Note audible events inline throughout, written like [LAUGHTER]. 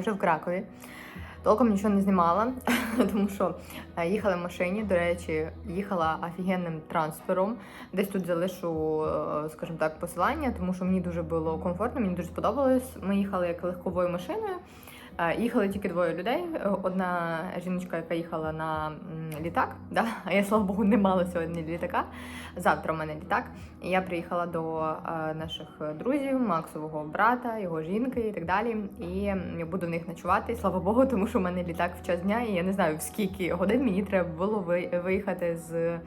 вже в Кракові. Толком нічого не знімала, [LAUGHS] тому що е, їхала в машині. До речі, їхала офігенним трансфером. Десь тут залишу, е, скажімо так, посилання, тому що мені дуже було комфортно, мені дуже сподобалось. Ми їхали як легковою машиною. Їхали тільки двоє людей. Е, Одна жіночка, яка їхала на літак, [LAUGHS] да? а я, слава Богу, не мала сьогодні літака. Завтра у мене літак. І я приїхала до е, наших друзів, Максового брата, його жінки і так далі. І я буду в них ночувати. Слава Богу, тому що у мене літак в час дня, і я не знаю, в скільки годин мені треба було ви- виїхати з.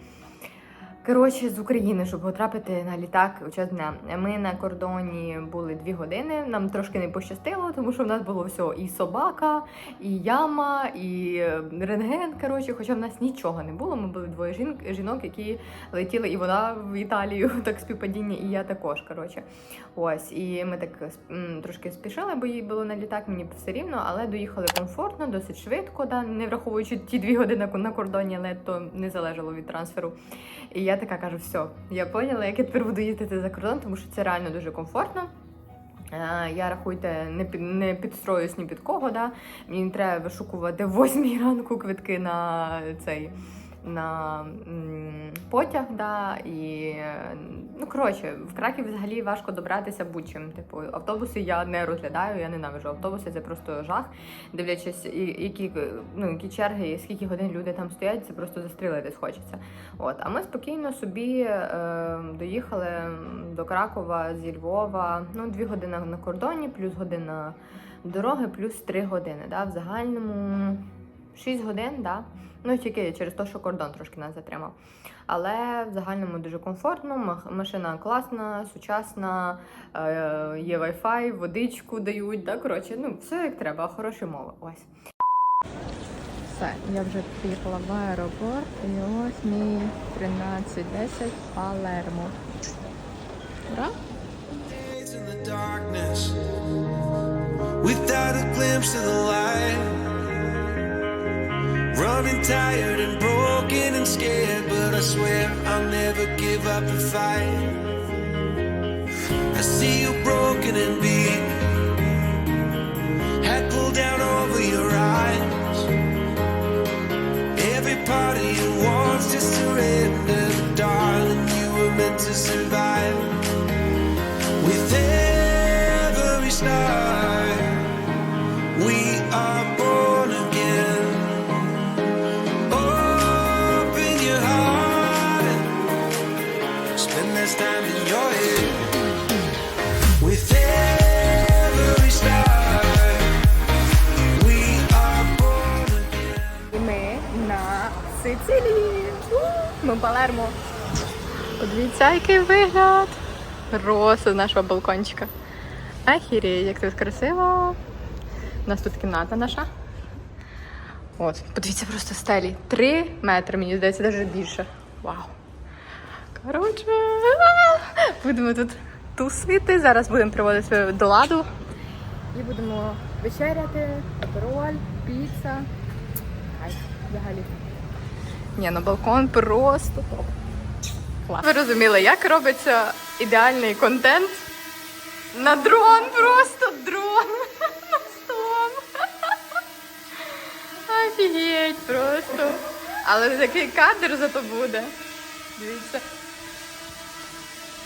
Коротше, з України, щоб потрапити на літак у дня. Ми на кордоні були дві години. Нам трошки не пощастило, тому що в нас було все і собака, і яма, і е, рентген. Коротше, хоча в нас нічого не було. Ми були двоє жін... жінок, які летіли, і вона в Італію, [LAUGHS] так співпадіння, і я також. Коротше, ось і ми так трошки спішили, бо їй було на літак. Мені все рівно, але доїхали комфортно, досить швидко, да, не враховуючи ті дві години на кордоні, але то не залежало від трансферу. І я така кажу, все, я поняла, як я тепер буду їздити за кордон, тому що це реально дуже комфортно. Е, Я рахуйте, не під не підстроюсь ні під кого. Да? Мені не треба вишукувати в 8 ранку квитки на цей на потяг. Да? І ну коротше, в Краків взагалі важко добратися будь-чим. Типу, автобуси я не розглядаю, я ненавижу автобуси, це просто жах. Дивлячись, які, ну, які черги, і скільки годин люди там стоять, це просто застрілитись хочеться. От, а ми спокійно собі е, доїхали до Кракова зі Львова. Ну, дві години на кордоні, плюс година дороги, плюс три години. Да? В загальному 6 годин, да? Ну тільки через те, що кордон трошки нас затримав. Але в загальному дуже комфортно, машина класна, сучасна, е, є Wi-Fi, водичку дають. Да? Коротше, ну, все як треба, хороші мови. Ось. Все, я вже приїхала в аеропорт і ось мій 13.10 Палермо. Ура! without a glimpse of the light. Running tired and broken and scared, but I swear I'll never give up the fight. I see you broken and beat, head pulled down over your eyes. Every part of you wants to surrender, darling. You were meant to survive. Подивіться, який вигляд. Просто з нашого балкончика. Ахірі, як тут красиво. У нас тут кімната наша. От, подивіться просто стелі. Три метри, мені здається, навіть більше. Вау. Коротше, [LAUGHS] будемо тут тусити. Зараз будемо приводити до ладу. І будемо вечеряти, апероль, піца. Кайф, взагалі. Ні, на балкон просто топ. Клас. Ви розуміли, як робиться ідеальний контент? На дрон просто дрон. [LAUGHS] На стол. [LAUGHS] Офігеть просто. Але такий кадр зато буде. Дивіться.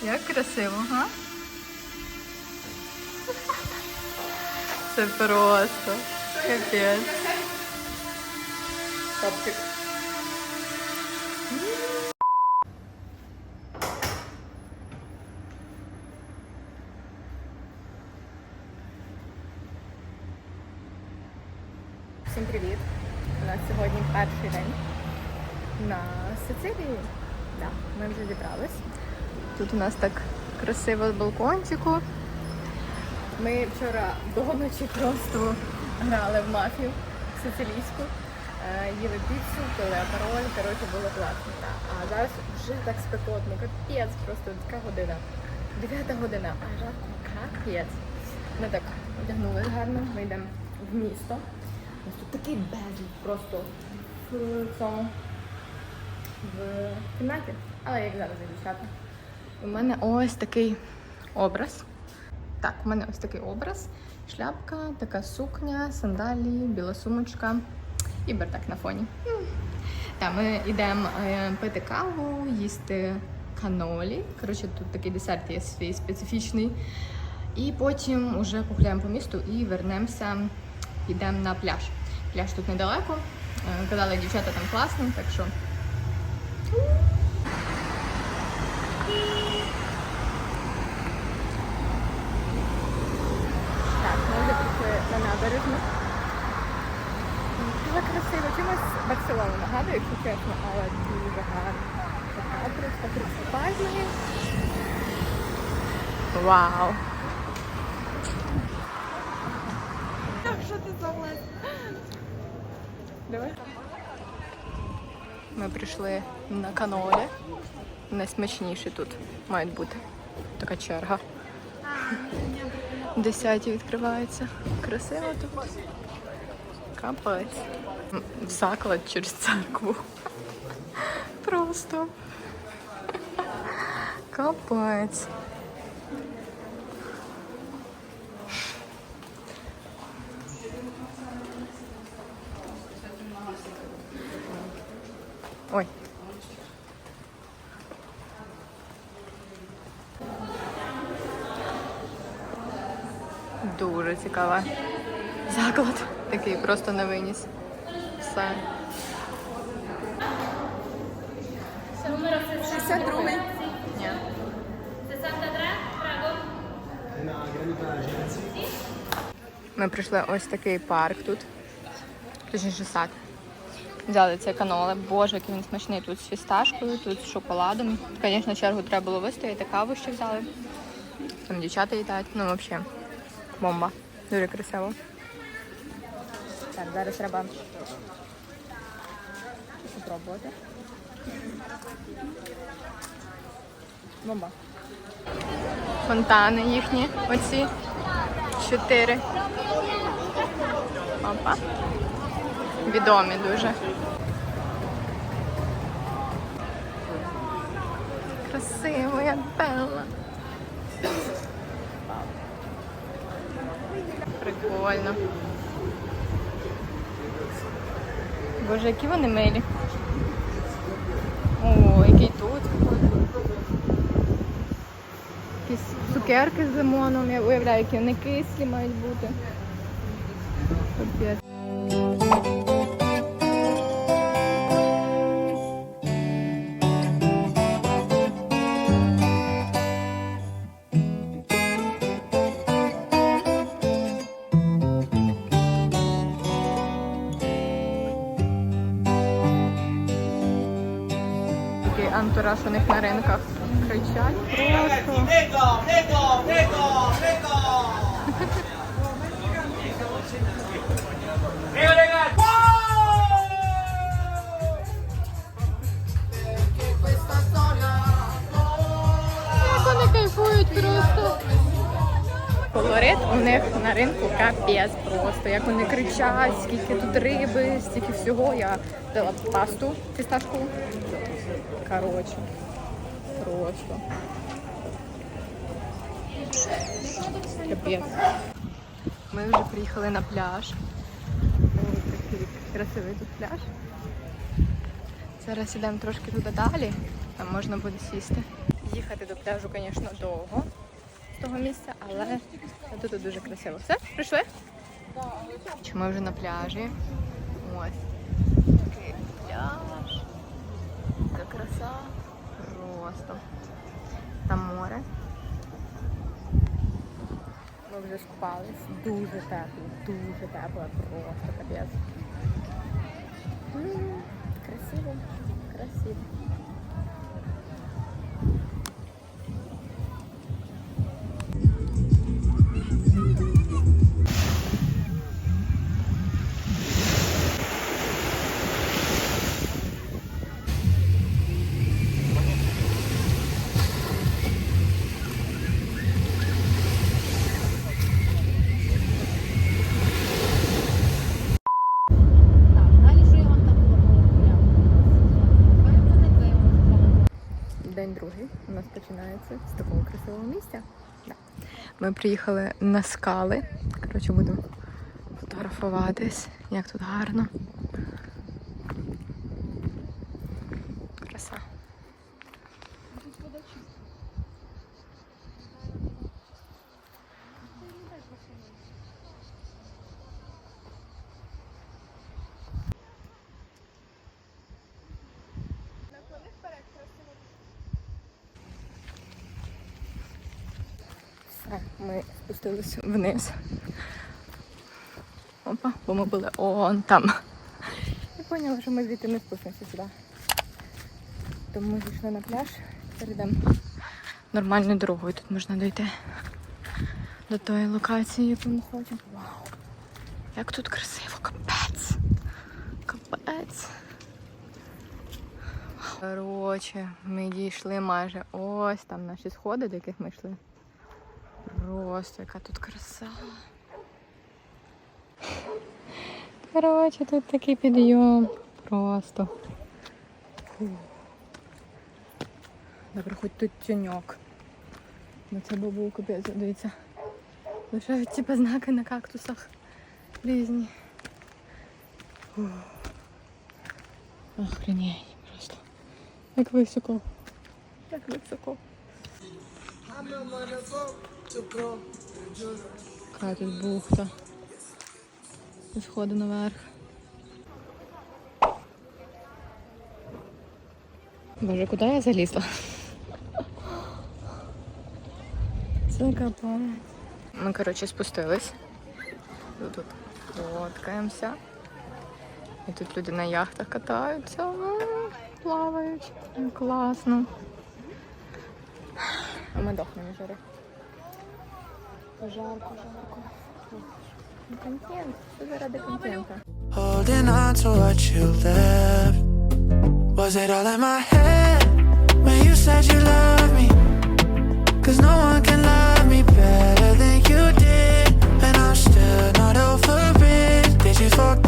Як красиво, га? [LAUGHS] Це просто. Капець. Топчик. Всім привіт! У нас сьогодні перший день на Сицилії. Да, ми вже зібрались. Тут у нас так красиво з балкончику. Ми вчора до ночі просто грали в мафію сицилійську, е, їли піцу, пили апероль, коротше, було класно. А зараз вже так спекотно, капець, просто така година. Дев'ята година, а жарко капець. Ми так одягнулись гарно, ми йдемо в місто. Нас тут такий безліч просто в цьому в кімнаті. Але як зараз дівчата. У мене ось такий образ. Так, у мене ось такий образ. Шляпка, така сукня, сандалії, біла сумочка і бардак на фоні. Так, ми йдемо е, пити каву, їсти канолі. Коротше, тут такий десерт є свій специфічний. І потім вже погуляємо по місту і вернемося, йдемо на пляж. Пляж тут недалеко. Е, Казали, дівчата там класні, так що. Так, ми вже прийшли на набережну. Дуже красиво. Чимось Барселону нагадує, якщо чесно, але дуже гарно. Така принципальна. Вау! Що ти? Давай. Ми прийшли на канолі. Найсмачніші тут мають бути. Така черга. Десяті відкривається. Красиво тут. Капець. М, В заклад через церкву. Просто. Капець. Ой. Дуже цікаве. Заклад такий просто на виніс. Все. 62-й. Ні. Ми прийшли ось такий парк тут. Точніше сад. Взяли це каноле. Боже, який він смачний. Тут з фісташкою, тут з шоколадом. Звісно, чергу треба було вистояти, каву ще взяли. Там дівчата їдають. Ну, взагалі, бомба. Дуже красиво. Так, зараз треба спробувати. Бомба. Фонтани їхні, оці. Чотири. Опа. Відомі дуже. Красиво, як Белла. Прикольно. Боже, які вони милі. О, який тут. Якісь цукерки з лимоном, я уявляю, які вони кислі мають бути. Антураж у них на ринках кричать просто. Кайфують просто. Колорит у них на ринку капець просто. Як вони кричать, скільки тут риби, стільки всього. Я взяла пасту фісташкову. Коротше. Просто. Капець. Ми вже приїхали на пляж. Ой, такий красивий тут пляж. Зараз йдемо трошки туди далі, там можна буде сісти. Їхати до пляжу, звісно, довго з того місця, але тут дуже красиво. Все, прийшли? Чи ми вже на пляжі? Вже скупались. Дуже тепло, дуже тепло, просто капець. Красиво, красиво. Починається з такого красивого місця. Ми приїхали на скали. Коротше, буду фотографуватись. Як тут гарно. Все, ми спустились вниз. Опа, бо ми були он там. Я поняла, що ми звідти не спустимося сюди. Тому ми зійшли на пляж, перейдемо нормальною дорогою. Тут можна дойти до тої локації, яку ми хочемо. Вау! Як тут красиво, капець! Капець! Коротше, ми дійшли майже ось там наші сходи, до яких ми йшли. Просто яка тут краса. Коротше, тут такий підйом. Просто. Добре, хоч тут тюньок. Ну це був капець, дивіться. Лишають ці знаки на кактусах різні. Охренеть просто. Як високо. Як високо. Яка тут бухта. Сходи наверх. Боже, куди я залізла? Це капець. Ми, коротше, спустились. Тут фоткаємося. І тут люди на яхтах катаються, плавають. Класно. А ми дохнемо жари. Жарко, жарко. Ну, Контент. Все заради контента. Holding on to what you left. Was it all in my head when you said you love me? Cause no one can love me better than you did. And I'm still not over it. Did you forget?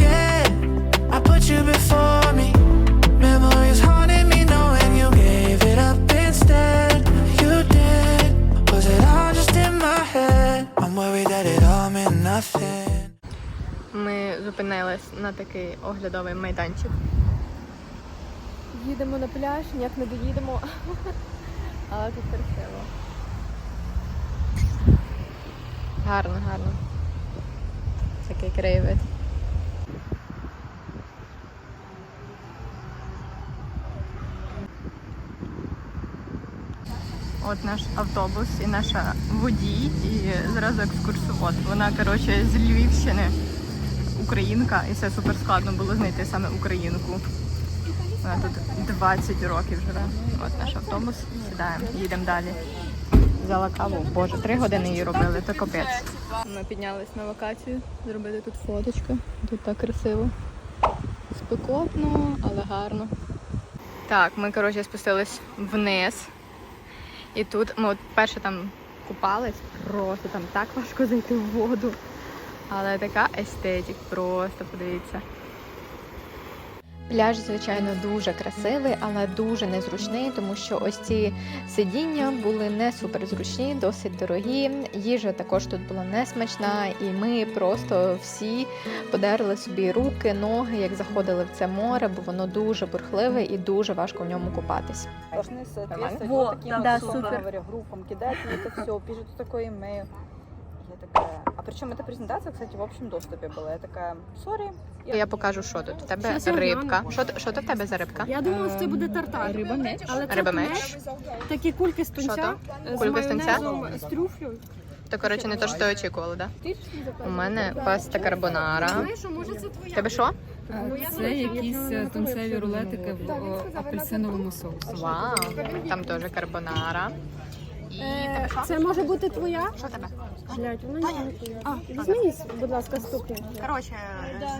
Ми зупинились на такий оглядовий майданчик. Їдемо на пляж, ніяк не доїдемо. [LAUGHS] Але тут красиво. Гарно, гарно. Такий краєвид. От наш автобус і наша водій, і зразу екскурсовод. Вона, коротше, з Львівщини, українка, і це супер складно було знайти саме українку. Вона тут 20 років живе. От наш автобус, сідаємо, їдемо далі. Взяла каву, боже, три години її робили, то капець. Ми піднялись на локацію, зробили тут фоточку. Тут так красиво. Спекотно, але гарно. Так, ми, коротше, спустились вниз. І тут ми от перше там купались, просто там так важко зайти в воду. Але така естетик, просто подивіться. Пляж, звичайно, дуже красивий, але дуже незручний, тому що ось ці сидіння були не суперзручні, досить дорогі. Їжа також тут була несмачна, і ми просто всі подерли собі руки, ноги, як заходили в це море, бо воно дуже бурхливе і дуже важко в ньому купатись. должны соответствовать Во, вот таким да, супер. говоря, группам, кидать это все, пишут такой имейл. Такая... А причем эта презентация, кстати, в общем доступе была. Я такая, сори. Я покажу, що тут. У тебе Щас я рибка. гляну. Що, що то в тебе за рибка? Я думала, що це буде тартар. Риба меч. Але це Риба меч. Такі кульки з Що тунця. то? з Кульки з тунця? майонезом, З трюфлю. То коротше не то, що ти очікувала, да? У мене паста карбонара. Знаєш, що, може це тебе що? Це якісь е, тунцеві рулетики в о, апельсиновому соусі. Вау, там теж карбонара. І Е, тебе що? Це може бути твоя? Що тебе? Блять, вона не твоя. А, візьміть, будь ласка, ступню. Коротше,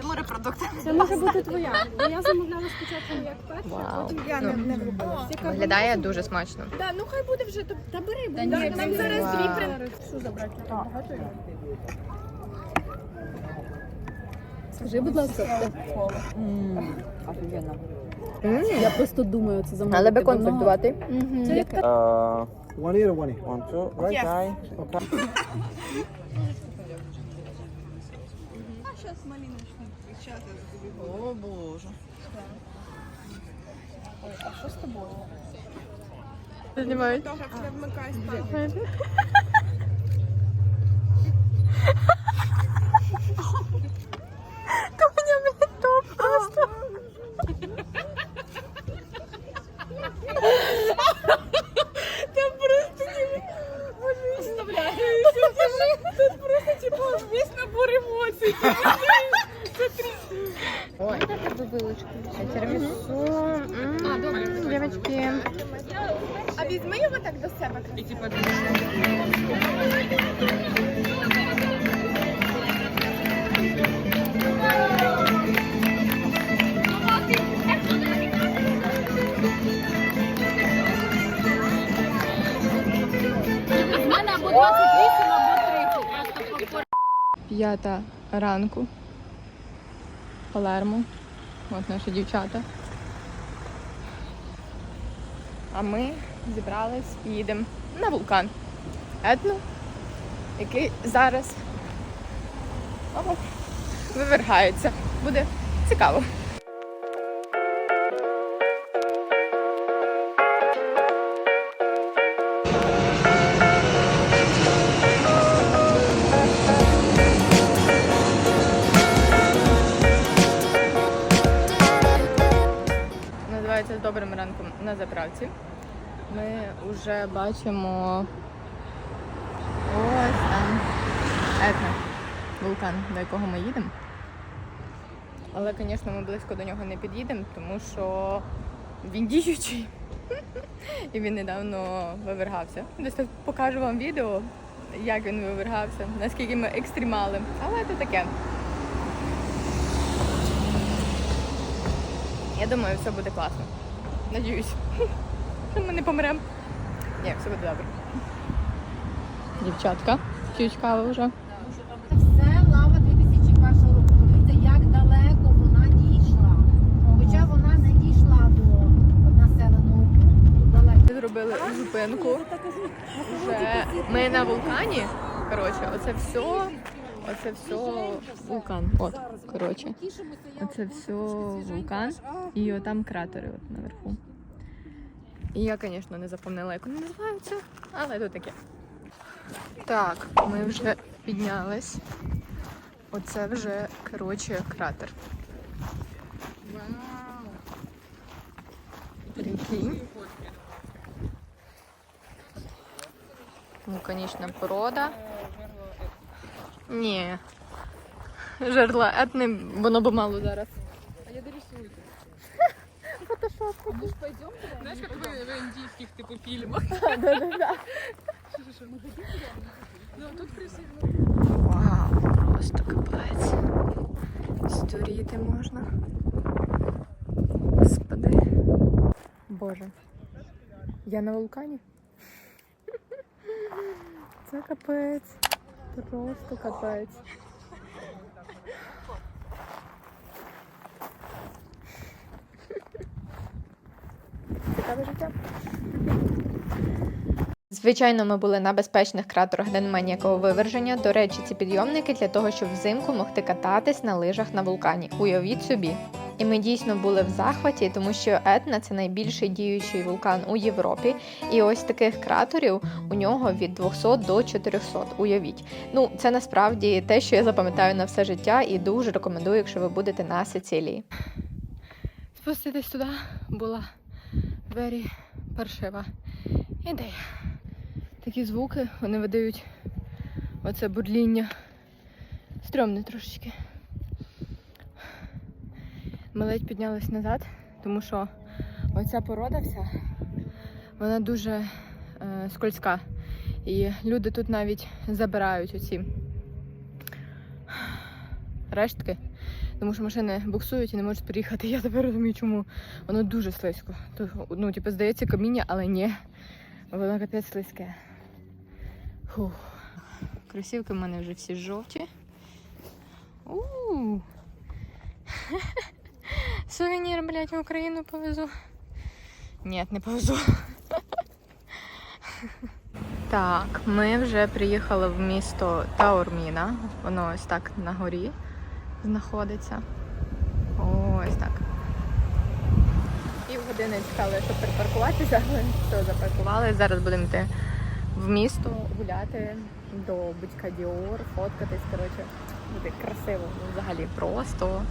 з морепродукти. Це може бути твоя. Бо я замовляла спочатку як перше, а Вау. потім я не, не влюбилася. Яка Виглядає дуже смачно. Да, ну хай буде вже, та, та бери, бо нам, нам зараз дві при... Що забрати? Багато є? Скажи, будь ласка, я просто думаю, це замовити. Але бекон як Е, One ear or one ear? One, two, right eye. Okay. О, боже. Знімають. А, добре. Девочки. А візьми його типу, П'ята ранку. Палермо. От наші дівчата. А ми зібрались і їдемо на вулкан. Етно, який зараз о, вивергається. Буде цікаво. Добрим ранком на заправці. Ми вже бачимо ось там Етна, вулкан, до якого ми їдемо. Але, звісно, ми близько до нього не під'їдемо, тому що він діючий. І він недавно вивергався. Десь тут покажу вам відео, як він вивергався, наскільки ми екстремали. Але це таке. Я думаю, все буде класно. Надіюсь. Що [LAUGHS] ми не помремо. Ні, все буде добре. Дівчатка, п'ють каву вже. Це лава 2001 року. Подивіться, як далеко вона дійшла. Хоча вона не дійшла до населеного пункту далеко. Ми зробили зупинку. Вже ми на вулкані. Коротше, оце все. Оце все вулкан. От, коротше. Оце все вулкан. І отам кратери от наверху. І я, звісно, не запам'ятала, як вони називаються, але то таке. Так, ми вже піднялись. Оце вже, коротше, кратер. Прикинь. Вулканічна порода. Ні. Жерла етни, воно би мало зараз. Знаєш, як ви в індійських типу фільмах. Вау, просто капець. Сторіти можна. Господи. Боже. Я на вулкані. Це капець. Просто капець. Життя. Звичайно, ми були на безпечних кратерах, де немає ніякого виверження. До речі, ці підйомники для того, щоб взимку могти кататись на лижах на вулкані. Уявіть собі. І ми дійсно були в захваті, тому що Етна це найбільший діючий вулкан у Європі. І ось таких кратерів у нього від 200 до 400. Уявіть. Ну, це насправді те, що я запам'ятаю на все життя, і дуже рекомендую, якщо ви будете на Сицилії. Спуститись туди була very паршива ідея. Такі звуки вони видають оце бурління. Стрьомне трошечки. Ми ледь піднялись назад, тому що оця порода вся, вона дуже е, скользька. І люди тут навіть забирають оці рештки, тому що машини буксують і не можуть приїхати. [LAUGHS] Я тепер розумію, чому воно дуже слизько. Ну, типу, здається, каміння, але ні. Воно капець слизьке. Фух. Кросівки в мене вже всі жовті. У. [LAUGHS] Сувенір, блядь, в Україну повезу. Ні, не повезу. [LAUGHS] Так, ми вже приїхали в місто Таурміна. Воно ось так на горі знаходиться. Ось так. Пів години чекали, щоб припаркуватися, але все запаркували. Зараз будемо йти в місто гуляти до Будька Діор, фоткатись. Коротше, буде красиво взагалі просто.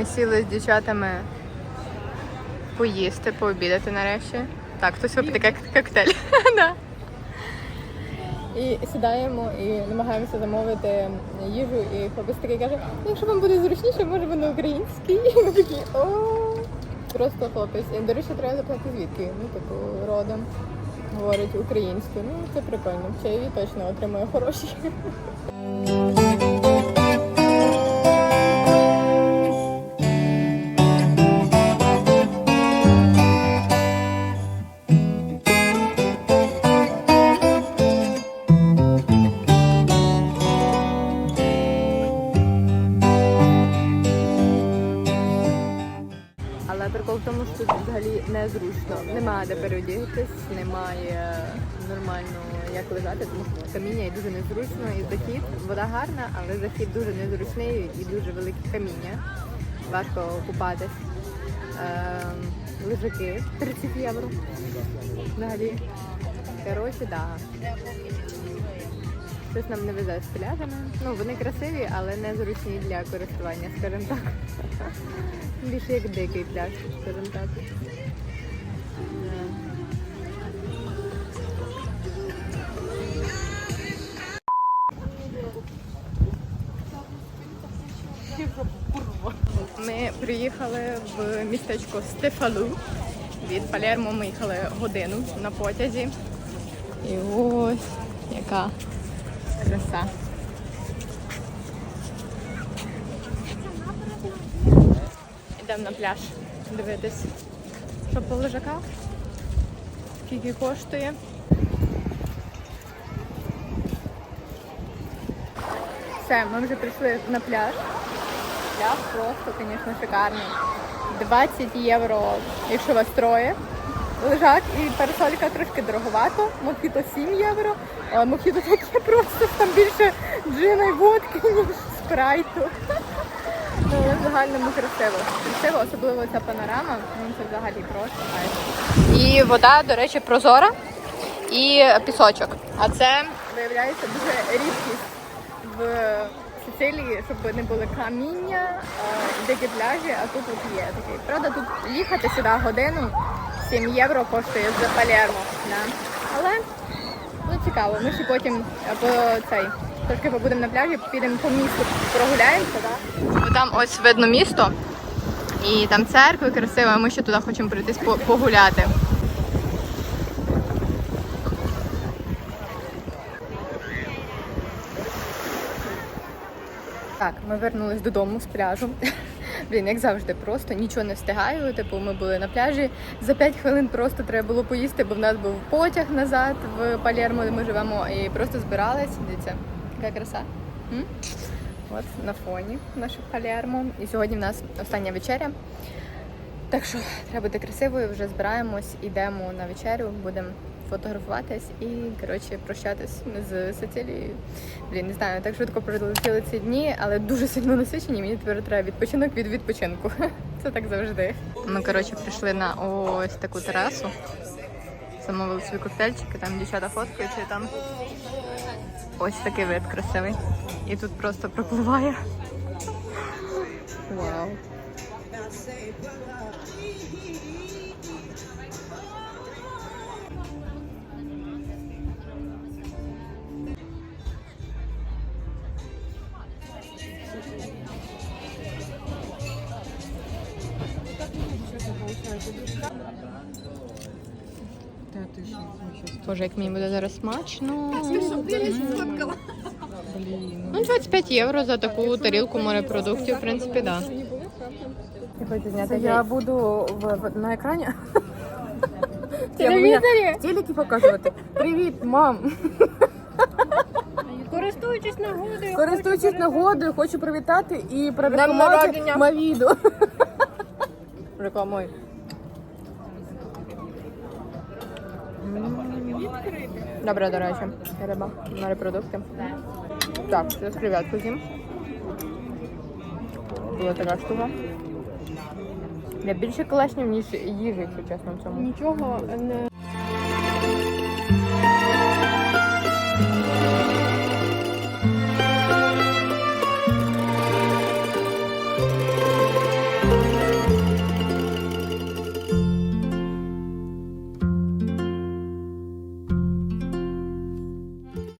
Ми сіли з дівчатами поїсти, пообідати нарешті. Так, хтось випити кок- коктейль. [LAUGHS] Да. І сідаємо і намагаємося замовити їжу, і хлопець такий каже, «Ну, якщо вам буде зручніше, може ви на українській. І [LAUGHS] ми такі, о, просто хлопець. І, до речі, треба запитати звідки. Ну, типу, родом. Говорить українською. Ну, це прикольно. Чайові точно отримує хороші. [LAUGHS] Немає де переодягатись, немає нормально як лежати, тому що каміння і дуже незручно. І захід, вода гарна, але захід дуже незручний і дуже велике каміння. Важко купатись. Ем, лежаки 30 євро. Взагалі. Коротше, да. Щось нам не везе з пляжами. Ну, вони красиві, але не зручні для користування, скажімо так. [LAUGHS] Більше як дикий пляж, скажімо так. Приїхали в містечко Стефалу. Від Палермо ми їхали годину на потязі. І ось яка краса. Йдемо на пляж дивитись, що по лежаках, скільки коштує. Все, ми вже прийшли на пляж. Пляж просто, звісно, шикарний. 20 євро, якщо вас троє. Лежак і парасолька трошки дороговато. Мохіто 7 євро. А мохіто таке просто там більше джина і водки, [LAUGHS] ніж спрайту. Ну, але в загальному красиво. Красиво, особливо ця панорама. Ну, це взагалі просто. І вода, до речі, прозора і пісочок. А це виявляється дуже рідкість в Сицилії, щоб не були каміння, е, дикі пляжі, а тут от є такий. Правда, тут їхати сюди годину 7 євро коштує з Палермо. Да. Але ну, цікаво, ми ще потім е, по цей. Трошки побудемо на пляжі, підемо по місту, прогуляємося, да? Там ось видно місто, і там церкви красиві, ми ще туди хочемо прийтись погуляти. Так, ми вернулись додому з пляжу. [LAUGHS] Блін, як завжди, просто нічого не встигаю. Типу, ми були на пляжі. За 5 хвилин просто треба було поїсти, бо в нас був потяг назад в Палермо, де ми живемо, і просто збирались. Дивіться, яка краса. М? От на фоні наше Палермо. І сьогодні в нас остання вечеря. Так що треба бути красивою, вже збираємось, йдемо на вечерю, будемо фотографуватись і коротше прощатись з Сицилією. Блін, не знаю, так швидко пролетіли ці дні, але дуже сильно насичені. Мені тепер треба відпочинок від відпочинку. [LAUGHS] Це так завжди. Ми коротше прийшли на ось таку терасу. Замовили свої коктейльчики, там дівчата фоткаються, і там ось такий вид красивий. І тут просто пропливає Вау. Боже, як мені буде зараз смачно. Ну, 25 євро за таку тарілку морепродуктів, в принципі, так. Да. Це я буду в, в- на екрані. Телевізорі? В телекі показувати. Привіт, мам! Користуючись нагодою. Користуючись нагодою, хочу привітати і прорекламувати Мавіду. Рекламуй. Добре, до речі, риба, морепродукти. Так, зараз креветку з'їм. Була така штука. Я більше колешнів, ніж їжі, якщо чесно, в цьому. Нічого не